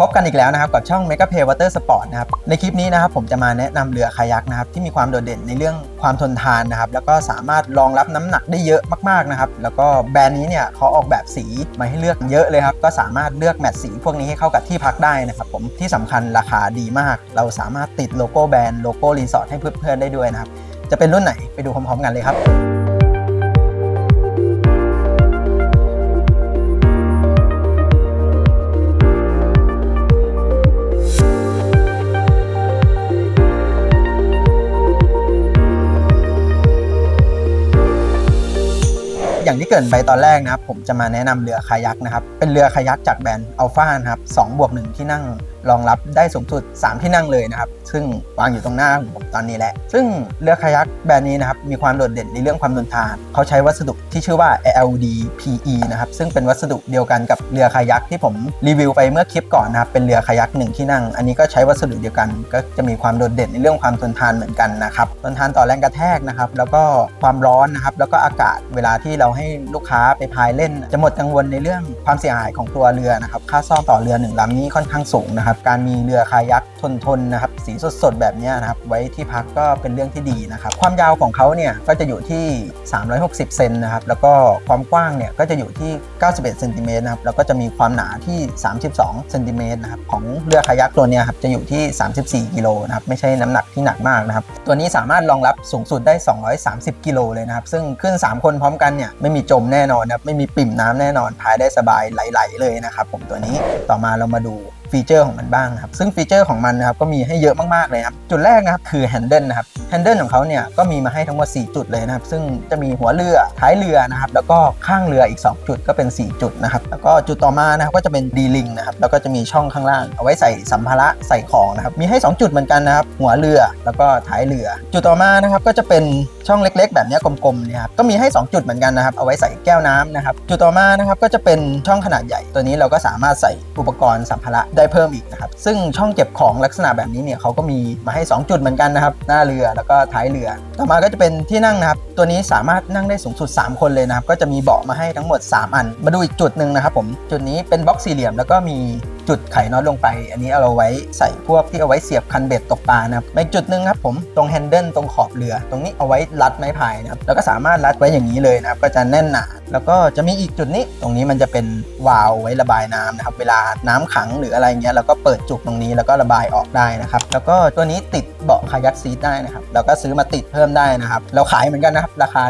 พบกันอีกแล้วนะครับกับช่อง Mega Pay Water Sport นะครับในคลิปนี้นะครับผมจะมาแนะนำเรือคายักนะครับที่มีความโดดเด่นในเรื่องความทนทานนะครับแล้วก็สามารถรองรับน้ำหนักได้เยอะมากๆนะครับแล้วก็แบรนด์นี้เนี่ยเขาออกแบบสีมาให้เลือกเยอะเลยครับก็สามารถเลือกแมทสีพวกนี้ให้เข้ากับที่พักได้นะครับผมที่สำคัญราคาดีมาก เราสามารถติดโลโก้แบรนด์โลโก้รีสอร์ทให้เพื่อนๆได้ด้วยนะครับจะเป็นรุ่นไหนไปดูพร้อมๆกันเลยครับ อย่างที่เกินไปตอนแรกนะครับ ผมจะมาแนะนำเรือคายักนะครับ เป็นเรือคายักจากแบรนด์อัลฟานะครับ2บวก1ที่นั่งรองรับได้สูงสุด 3 ที่นั่งเลยนะครับ ซึ่งวางอยู่ตรงหน้าผมตอนนี้แหละ ซึ่งเรือคายักแบรนด์นี้นะครับ มีความโดดเด่นในเรื่องความทนทาน เขาใช้วัสดุที่ชื่อว่า LD PE นะครับ ซึ่งเป็นวัสดุเดียวกันกับเรือคายักที่ผมรีวิวไปเมื่อคลิปก่อนนะครับ เป็นเรือคายักหนึ่งที่นั่ง อันนี้ก็ใช้วัสดุเดียวกัน ก็จะมีความโดดเด่นในเรื่องความทนทานเหมือนกันนะครับ ทนทานต่อแรงกระแทกนะครับ แล้วก็ความร้อนนะครับ แล้วก็อากาศ เวลาที่เราให้ลูกค้าไปพายเล่น จะหมดกังวลในเรื่องความเสียหายของตัวเรือนะครับ ค่าซ่อมต่อเรือหนึ่งลำนี้ค่อนข้างสูงนะครับการมีเรือคายักทนทนนะครับสีสดๆแบบนี้นะครับไว้ที่พักก็เป็นเรื่องที่ดีนะครับความยาวของเขาเนี่ยก็จะอยู่ที่ 360 เซนนะครับแล้วก็ความกว้างเนี่ยก็จะอยู่ที่ 91 เซนติเมตรนะครับแล้วก็จะมีความหนาที่ 32 เซนติเมตรนะครับของเรือคายักตัวนี้ครับจะอยู่ที่ 34 กิโลนะครับไม่ใช่น้ำหนักที่หนักมากนะครับตัวนี้สามารถรองรับสูงสุดได้ 230 กิโลเลยนะครับซึ่งขึ้น 3 คนพร้อมกันเนี่ยไม่มีจมแน่นอนนะครับไม่มีปิ่มน้ำแน่นอนพายได้สบายไหลๆเลยนะครับผมตัวนี้ต่อมาเรามาดู ฟีเจอร์ของมันบ้างนะครับซึ่งฟีเจอร์ของมันนะครับก็มีให้เยอะมากๆเลยครับจุดแรกนะครับคือแฮนเดิลนะครับแฮนเดิลของเขาเนี่ยก็มีมาให้ทั้งหมด 4 จุดเลยนะครับซึ่งจะมีหัวเรือท้ายเรือนะครับแล้วก็ข้างเรืออีก 2 จุดก็เป็น 4 จุดนะครับแล้วก็จุดต่อมานะครับก็จะเป็นดีลิงนะครับแล้วก็จะมีช่องข้างล่าง เอาไว้ใส่สัมภาระใส่ของนะครับมีให้ 2 จุดเหมือนกันนะครับหัวเรือแล้วก็ท้ายเรือ จุดต่อมานะครับก็จะเป็นช่องเล็ก ๆ แบบนี้กลมๆเนี่ยครับก็มีให้ 2 จุดเหมือนกันนะครับเอาไว้ใส่แก้วน้ำนะครับจุดต่อมานะครับก็จะเป็นช่องขนาดใหญ่ตัวนี้เราก็สามารถใส่อุปกรณ์สัมภาระได้เพิ่มอีกนะครับซึ่งช่องเก็บของลักษณะแบบนี้เนี่ยเขาก็มีมาให้ 2 จุดเหมือนกันนะครับหน้าเรือแล้วก็ท้ายเรือ ต่อมาก็จะเป็นที่นั่งนะครับตัวนี้สามารถนั่งได้สูงสุด 3 คนเลยนะครับก็จะมีเบาะมาให้ทั้งหมด 3 อัน มาดูอีกจุดหนึ่งนะครับผมจุดนี้เป็นบล็อกสี่เหลี่ยม แล้วก็มีจุดไขน็อตลงไป อันนี้เอาไว้ใส่พวกที่เอาไว้เสียบคันเบ็ดตกปลานะครับในจุดหนึ่งครับผมตรงแฮนเดิลตรงขอบเรือ ตรงนี้เอาไว้รัดไม้พายนะครับแล้วก็สามารถรัดไว้อย่างนี้เลยนะครับก็จะแน่นหนา แล้วก็จะมีอีกจุดนี้ ตรงนี้มันจะเป็นวาล์วไว้ระบายน้ำนะครับ เวลาน้ำขังหรืออะไรเงี้ยเราก็เปิดจุกตรงนี้แล้วก็ระบายออกได้นะครับ แล้วก็ตัวนี้ติดเบาะคายักซีทได้นะครับ เราก็ซื้อมาติดเพิ่มได้นะครับ เราขายเหมือนกันนะครับ ราคา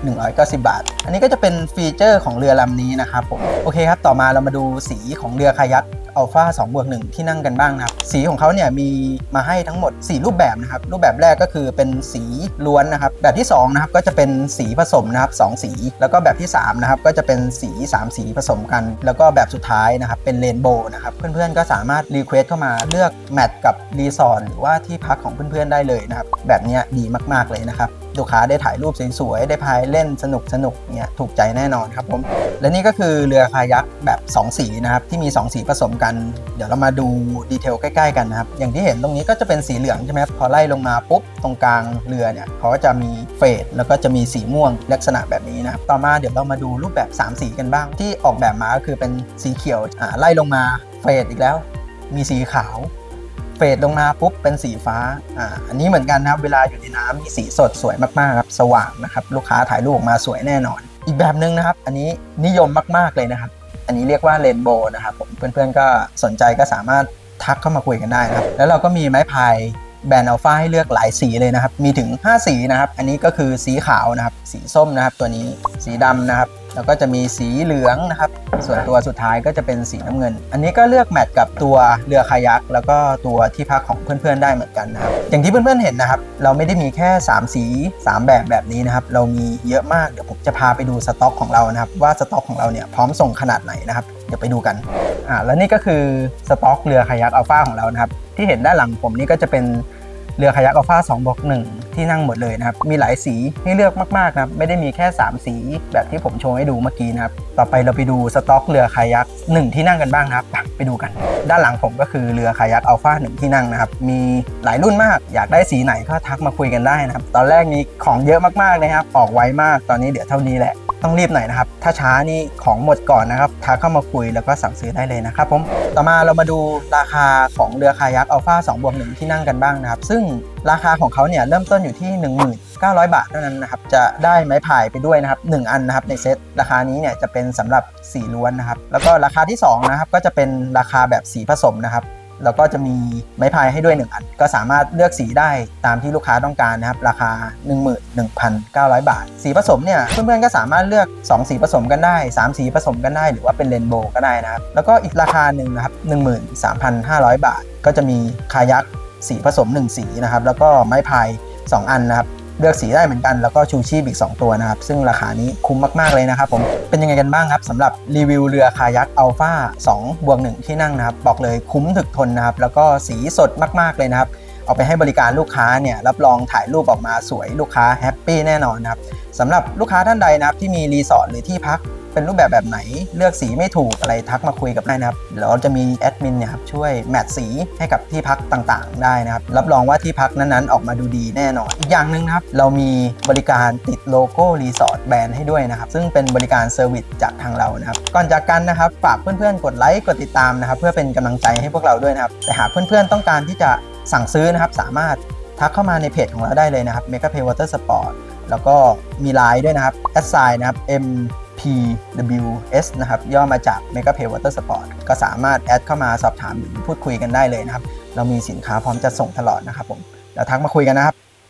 1,190 บาท อันนี้ก็จะเป็นฟีเจอร์ของเรือลำนี้นะครับผม โอเคครับ ต่อมาเรามาดูสีของเรือคายักอัลฟา2บวก1ที่นั่งกันบ้างนะครับ สีของเขาเนี่ยมีมาให้ทั้งหมด 4 รูปแบบนะครับ รูปแบบแรกก็คือเป็นสีล้วนนะครับ แบบที่2นะครับก็จะเป็นสีผสมนะครับสองสี แล้วก็แบบที่3นะครับก็จะเป็นสี 3 สีผสมกัน แล้วก็แบบสุดท้ายนะครับเป็นเรนโบว์นะครับ เพื่อนๆก็สามารถรีเควสเข้ามาเลือกแมทกับรีสอร์ทหรือว่าที่พักของเพื่อนๆได้เลยนะครับ แบบเนี้ยดีมากๆเลยนะครับ ลูกค้าได้ถ่ายรูปสวยๆ ได้พายเล่นสนุกสนุกๆเนี่ยถูกใจแน่นอนครับผม และนี่ก็คือเรือคายักแบบ 2 สีนะครับที่มี 2 สีผสมกัน เดี๋ยวเรามาดูดีเทลใกล้ๆกันนะครับ อย่างที่เห็นตรงนี้ก็จะเป็นสีเหลืองใช่ไหมพอไล่ลงมาปุ๊บตรงกลางเรือเนี่ยเขาก็จะมีเฟดแล้วก็จะมีสีม่วงลักษณะแบบนี้นะครับ ต่อมาเดี๋ยวเรามาดูรูปแบบ 3 สีกันบ้าง ที่ออกแบบมาก็คือเป็นสีเขียวไล่ลงมาเฟดอีกแล้ว มีสีขาว ฟดลงมาปุ๊บเป็นสีฟ้าอ่าอันนี้เหมือนกันนะครับเวลาอยู่ในน้ำมีสีสดสวยมากๆครับสว่างนะครับลูกค้าถ่ายรูปออกมาสวยแน่นอน อีกแบบหนึ่งนะครับ อันนี้นิยมมากๆเลยนะครับ อันนี้เรียกว่าเรนโบว์นะครับผมเพื่อนๆก็สนใจก็สามารถทักเข้ามาคุยกันได้นะครับแล้วเราก็มีไม้พายแบรนด์อัลฟาให้เลือกหลายสีเลยนะครับ มีถึง 5 สีนะครับ อันนี้ก็คือสีขาวนะครับ สีส้มนะครับ ตัวนี้ สีดำนะครับ แล้วก็จะมีสีเหลืองนะครับ ส่วนตัวสุดท้ายก็จะเป็นสีน้ำเงิน อันนี้ก็เลือกแมทกับตัวเรือคายัก แล้วก็ตัวที่พักของเพื่อนๆได้เหมือนกันนะครับ อย่างที่เพื่อนๆเห็นนะครับ เราไม่ได้มีแค่ 3 สี 3 แบบแบบนี้นะครับ เรามีเยอะมาก เดี๋ยวผมจะพาไปดูสต็อกของเรานะครับ ว่าสต็อกของเราเนี่ยพร้อมส่งขนาดไหนนะครับ เดี๋ยวไปดูกัน อ่า แล้วนี่ก็คือสต็อกเรือคายักอัลฟาของเรานะครับ ที่เห็นด้านหลังผมนี่ก็จะเป็น เรือคายักอัลฟา2บวก1ที่นั่งหมดเลยนะครับ มีหลายสีให้เลือกมากๆนะครับ ไม่ได้มีแค่ 3 สีแบบที่ผมโชว์ให้ดูเมื่อกี้นะครับ ต่อไปเราไปดูสต็อกเรือคายัก1ที่นั่งกันบ้างนะครับ ไปดูกัน ด้านหลังผมก็คือเรือคายักอัลฟา1ที่นั่งนะครับ มีหลายรุ่นมาก อยากได้สีไหนก็ทักมาคุยกันได้นะครับ ตอนแรกนี้ของเยอะมากๆเลยครับ ออกไวมาก ตอนนี้เดี๋ยวเท่านี้แหละ ต้องรีบหน่อยนะครับ ถ้าช้านี่ของหมดก่อนนะครับทักเข้ามาคุยแล้วก็สั่งซื้อได้เลยนะครับผมต่อมาเรามาดูราคาของเรือคายักอัลฟา2บวก1ที่นั่งกันบ้างนะครับ ซึ่งราคาของเขาเนี่ยเริ่มต้นอยู่ที่ 1900 บาทเท่านั้นนะครับ จะได้ไม้พายไปด้วยนะครับ 1 อันนะครับในเซตราคานี้เนี่ยจะเป็นสำหรับสีล้วนนะครับ แล้วก็ราคาที่2นะครับก็จะเป็นราคาแบบสีผสมนะครับ แล้วก็จะมีไม้พายให้ด้วย1อันก็สามารถเลือกสีได้ตามที่ลูกค้าต้องการนะครับ ราคา 11,900 บาท สีผสมเนี่ยเพื่อนๆก็สามารถเลือก 2 สีผสมกันได้ 3 สีผสมกันได้หรือว่าเป็นเรนโบว์ก็ได้นะครับแล้วก็อีกราคาหนึ่งนะครับ13,500 บาท ก็จะมีคายักสีผสม 1 สีนะครับแล้วก็ไม้พาย2 อันนะครับ เลือกสีได้เหมือนกัน แล้วก็ชูชีพอีก 2 ตัวนะครับ ซึ่งราคานี้คุ้มมากๆเลยนะครับผม เป็นยังไงกันบ้างครับสำหรับรีวิวเรือคายักอัลฟา2บวก1ที่นั่งนะครับ บอกเลยคุ้มถึกทนนะครับ แล้วก็สีสดมากๆเลยนะครับ เอาไปให้บริการลูกค้าเนี่ยรับรองถ่ายรูปออกมาสวยลูกค้าแฮปปี้แน่นอนนะครับสำหรับลูกค้าท่านใดนะครับที่มีรีสอร์ทหรือที่พัก เป็นรูปแบบแบบไหน เลือกสีไม่ถูกอะไรทักมาคุยกับได้นะครับเดี๋ยวเราจะมีแอดมินเนี่ยครับช่วยแมทสีให้กับที่พักต่างๆ ได้นะครับรับรองว่าที่พักนั้นๆออกมาดูดีแน่นอนอีกอย่างหนึ่งนะครับเรามีบริการติดโลโก้รีสอร์ทแบรนด์ให้ด้วยนะครับซึ่งเป็นบริการเซอร์วิสจากทางเรานะครับก่อนจากกันนะครับฝากเพื่อนๆกดไลค์กดติดตามนะครับเพื่อเป็นกำลังใจให้พวกเราด้วยนะครับแต่หากเพื่อนๆต้องการที่จะสั่งซื้อนะครับสามารถทักเข้ามาในเพจของเราได้เลยนะครับ Mega Pay Water Sport แล้วก็มีไลน์ด้วยนะครับแอดไซน์นะครับ PWS นะครับย่อมาจาก Mega Pay Water Sport ก็สามารถแอดเข้ามาสอบถามหรือพูดคุยกันได้เลยนะครับ เรามีสินค้าพร้อมจะส่งตลอดนะครับผม แล้วทักมาคุยกันนะครับ